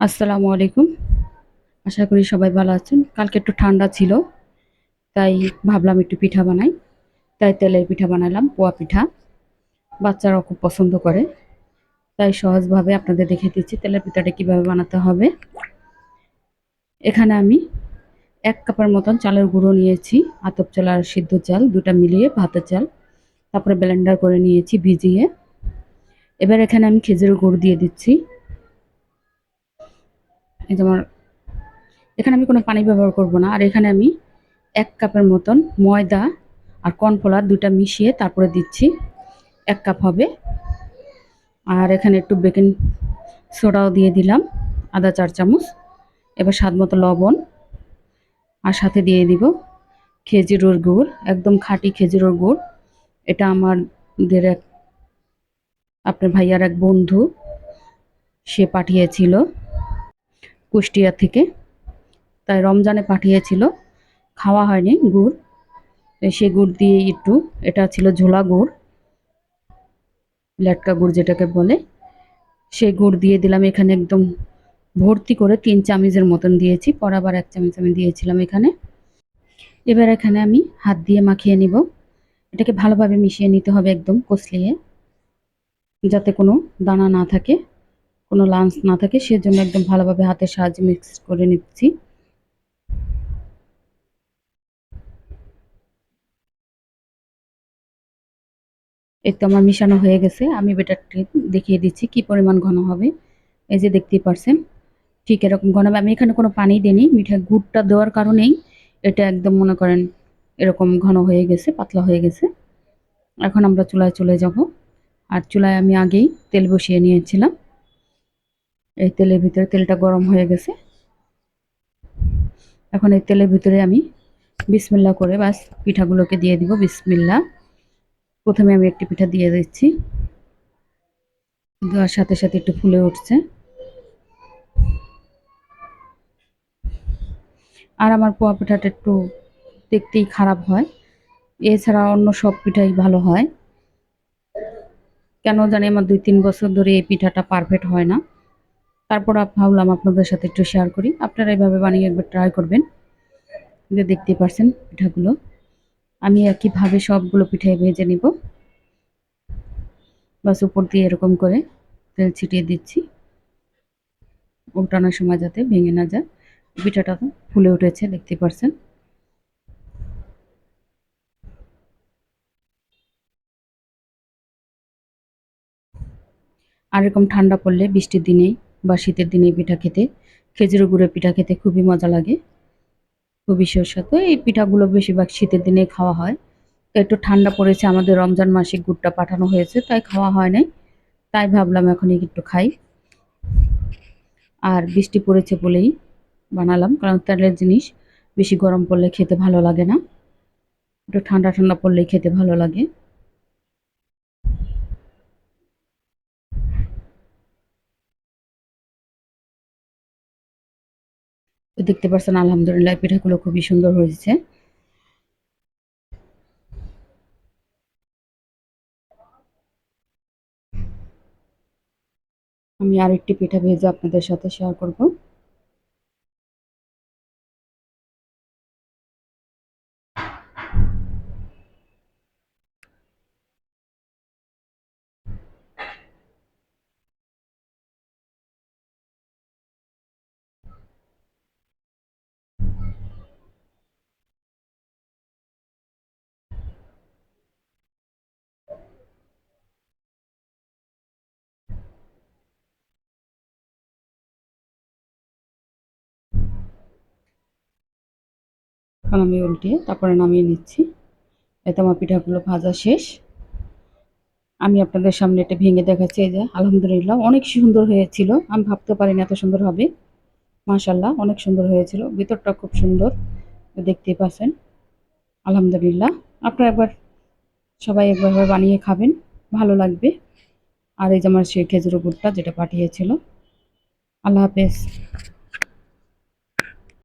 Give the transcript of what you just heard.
আসসালামু আলাইকুম। আশা করি সবাই ভালো আছেন। কালকে একটু ঠান্ডা ছিল, তাই ভাবলাম একটু পিঠা বানাই। তাই তেলের পিঠা বানালাম, পোয়া পিঠা। বাচ্চারাও খুব পছন্দ করে। তাই সহজভাবে আপনাদের দেখে দিচ্ছি তেলের পিঠাটা কীভাবে বানাতে হবে। এখানে আমি এক কাপের মতন চালের গুঁড়ো নিয়েছি, আতপ চাল আর সিদ্ধ চাল, দুটা মিলিয়ে ভাতের চাল। তারপরে ব্লেন্ডার করে নিয়েছি ভিজিয়ে। এবার এখানে আমি খেজুরের গুড় দিয়ে দিচ্ছি। এই যে আমার, এখানে আমি কোনো পানি ব্যবহার করব না। আর এখানে আমি এক কাপের মতন ময়দা আর কর্নফ্লাওয়ার দুটা মিশিয়ে তারপরে দিচ্ছি। এক কাপ হবে। আর এখানে একটু বেকিং সোডাও দিয়ে দিলাম, আদা চার চামচ, এবার স্বাদ মতো লবণ। আর সাথে দিয়ে দিব খেজুরের গুড়, একদম খাঁটি খেজুরের গুড়। এটা আমাদের এক, আপনার ভাইয়ার এক বন্ধু, সে পাঠিয়েছিল। কুষ্টিয়া থেকে। তাই রমজানে পাঠিয়েছিল। খাওয়া হয়নি গুড়। সে গুড় দিয়ে একটু, এটা ছিল ঝোলা গুড়। লেটকা গুড় যেটাকে বলে। সেই গুড় দিয়ে দিলাম এখানে একদম ভর্তি করে তিন চামচের মতন দিয়েছি। পর আবার এক চামচ আমি দিয়েছিলাম এখানে। এবার এখানে আমি হাত দিয়ে মাখিয়ে নিব। এটাকে ভালোভাবে মিশিয়ে নিতে হবে একদম কষলিয়ে। যাতে কোনো দানা না থাকে। কোনো লাঞ্চ না থাকে, সেজন্য একদম ভালোভাবে হাতের সাহায্যে মিক্স করে নিচ্ছি। এই তো আমার মিশানো হয়ে গেছে। আমি বেটারটি দেখিয়ে দিচ্ছি কি পরিমাণ ঘন হবে। এই যে দেখতেই পারছেন, ঠিক এরকম ঘন হবে। আমি এখানে কোনো পানি দিইনি, মিঠা গুড়টা দেওয়ার কারণেই এটা একদম মনে করেন এরকম ঘন হয়ে গেছে, পাতলা হয়ে গেছে। এখন আমরা চুলায় চলে যাব। আর চুলায় আমি আগেই তেল বসিয়ে নিয়েছিলাম। এই তেলের ভিতরে তেলটা গরম হয়ে গেছে। এখন এই তেলের ভিতরে আমি বিসমিল্লা করে বাস পিঠাগুলোকে দিয়ে দিব বিসমিল্লা। প্রথমে আমি একটি পিঠা দিয়ে দিচ্ছি। দেওয়ার সাথে সাথে একটু ফুলে উঠছে। আর আমার পোয়া পিঠাটা একটু দেখতেই খারাপ হয়। এছাড়া অন্য সব পিঠাই ভালো হয়। কেন জানি আমার দুই তিন বছর ধরে এই পিঠাটা পারফেক্ট হয় না। তারপর ভাবলাম আপনাদের সাথে একটু শেয়ার করি। আপনারা এইভাবে বানিয়ে একবার ট্রাই করবেন। যে দেখতে পারছেন পিঠাগুলো। আমি একইভাবে সবগুলো পিঠাই ভেজে নিব। বাস উপর দিয়ে এরকম করে তেল ছিটিয়ে দিচ্ছি। উল্টানোর সময় যাতে ভেঙে না যায়। পিঠাটা ফুলে উঠেছে, দেখতে পারছেন। আর এরকম ঠান্ডা পড়লে বৃষ্টির দিনে বা শীতের দিনে পিঠা খেতে। খেজুর গুঁড়ের পিঠা খেতে খুবই মজা লাগে। খুবই সুস্বাদু। এই পিঠাগুলো বেশিরভাগ শীতের দিনে খাওয়া হয়। তো একটু ঠান্ডা পড়েছে, আমাদের রমজান মাসে গুড়টা পাঠানো হয়েছে, তাই খাওয়া হয় নাই। তাই ভাবলাম এখন একটু খাই। আর বৃষ্টি পড়েছে বলেই বানালাম, কারণ তেলের জিনিস বেশি গরম পড়লে খেতে ভালো লাগে না। একটু ঠান্ডা ঠান্ডা পড়লেই খেতে ভালো লাগে। দেখতে পাচ্ছেন আলহামদুলিল্লাহ পিঠাগুলো খুবই সুন্দর হয়েছে। আমি আরেকটি পিঠা ভেজে আপনাদের সাথে শেয়ার করব। এখন আমি উল্টিয়ে তারপরে নামিয়ে নিচ্ছি। এতে আমার পিঠাগুলো ভাজা শেষ। আমি আপনাদের সামনে এটা ভেঙে দেখাচ্ছি, এই যে, আলহামদুলিল্লাহ অনেক সুন্দর হয়েছিল। আমি ভাবতে পারিনি এত সুন্দর হবে। মাশাল্লাহ অনেক সুন্দর হয়েছিল। ভিতরটা খুব সুন্দর, দেখতেই পাচ্ছেন। আলহামদুলিল্লাহ। আপনারা একবার, সবাই একবার বানিয়ে খাবেন, ভালো লাগবে। আর এই যে আমার সেই খেজুর গুড়টা যেটা পাঠিয়েছিল। আল্লাহ হাফেজ।